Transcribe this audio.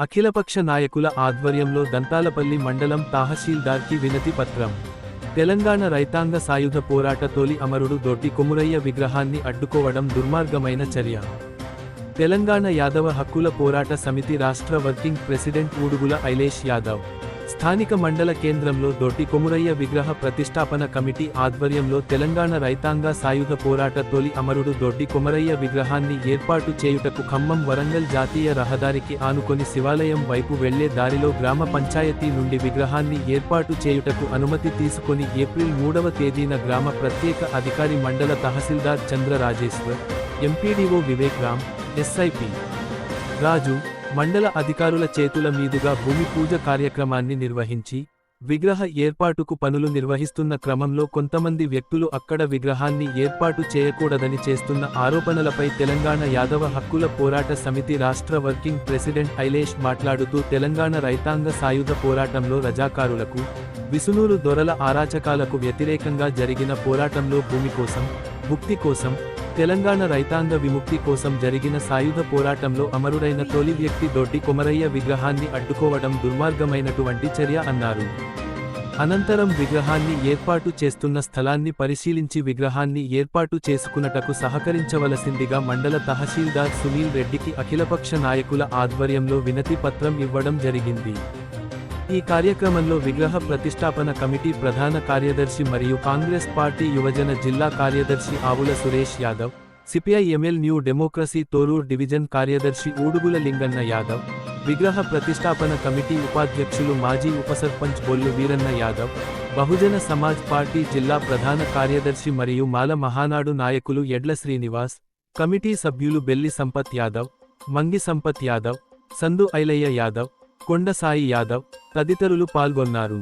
అఖిలపక్ష నాయకుల ఆధ్వర్యంలో దంతాలపల్లి మండలం తహసీల్దార్కి వినతి పత్రం. తెలంగాణ రైతాంగ సాయుధ పోరాట తొలి అమరుడు దొడ్డి కొమురయ్య విగ్రహాన్ని అడ్డుకోవడం దుర్మార్గమైన చర్య. తెలంగాణ యాదవ హక్కుల పోరాట సమితి రాష్ట్ర వర్కింగ్ ప్రెసిడెంట్ ఊడుగుల ఐలేష్ యాదవ్. స్థానిక మండల కేంద్రంలో దొడ్డి కొమురయ్య విగ్రహ ప్రతిష్టాపన కమిటీ ఆధ్వర్యంలో తెలంగాణ రైతాంగ సాయుధ పోరాట తొలి అమరుడు దొడ్డి కొమరయ్య విగ్రహాన్ని ఏర్పాటు చేయుటకు ఖమ్మం వరంగల్ జాతీయ రహదారికి ఆనుకొని శివాలయం వైపు వెళ్ళే దారిలో గ్రామ పంచాయతీ నుండి విగ్రహాన్ని ఏర్పాటు చేయుటకు అనుమతి తీసుకొని ఏప్రిల్ మూడవ తేదీన గ్రామ ప్రత్యేక అధికారి మండల తహసీల్దార్ చంద్ర రాజేశ్వర్ ఎంపీడీఓ వివేక్ రామ్ ఎస్ఐపి రాజు మండల అధికారుల చేతుల మీదుగా భూమి పూజ కార్యక్రమాన్ని నిర్వహించి విగ్రహ ఏర్పాటుకు పనులు నిర్వహిస్తున్న క్రమంలో కొంతమంది వ్యక్తులు అక్కడ విగ్రహాన్ని ఏర్పాటు చేయకూడదని చేస్తున్న ఆరోపణలపై తెలంగాణ యాదవ హక్కుల పోరాట సమితి రాష్ట్ర వర్కింగ్ ప్రెసిడెంట్ ఐలేష్ మాట్లాడుతూ తెలంగాణ రైతాంగ సాయుధ పోరాటంలో రజాకారులకు విసునూరు దొరల ఆరాచకాలకు వ్యతిరేకంగా జరిగిన పోరాటంలో భూమి కోసం ముక్తి కోసం తెలంగాణ రైతాంగ విముక్తి కోసం జరిగిన సాయుధ పోరాటంలో అమరుడైన తొలి వ్యక్తి దొడ్డి కొమరయ్య విగ్రహాన్ని అడ్డుకోవడం దుర్మార్గమైనటువంటి చర్య అన్నారు. అనంతరం విగ్రహాన్ని ఏర్పాటు చేస్తున్న స్థలాన్ని పరిశీలించి విగ్రహాన్ని ఏర్పాటు చేసుకున్నటకు సహకరించవలసిందిగా మండల తహసీల్దార్ సునీల్ రెడ్డికి అఖిలపక్ష నాయకుల ఆధ్వర్యంలో వినతి పత్రం ఇవ్వడం జరిగింది. ఈ కార్యక్రమంలో విగ్రహ ప్రతిష్టాపన కమిటీ ప్రధాన కార్యదర్శి మరియు కాంగ్రెస్ పార్టీ యువజన జిల్లా కార్యదర్శి Avula Suresh Yadav CPI ML new democracy Thorrur division కార్యదర్శి ఊడుగుల లింగన్న యాదవ్ విగ్రహ ప్రతిష్టాపన కమిటీ ఉపాధ్యక్షులు మాజీ ఉపసర్పంచ్ బొల్లు వీరన్న యాదవ్ బహుజన సమాజ్ పార్టీ జిల్లా ప్రధాన కార్యదర్శి మరియు మాల మహానాడు నాయకులు ఎడ్ల శ్రీనివాస్ కమిటీ సభ్యులు బెల్లి సంపత్ యాదవ్ మంగి సంపత్ యాదవ్ సందు ఐలయ్య యాదవ్ కొండ సాయి యాదవ్ తదితరులు పాల్గొన్నారు.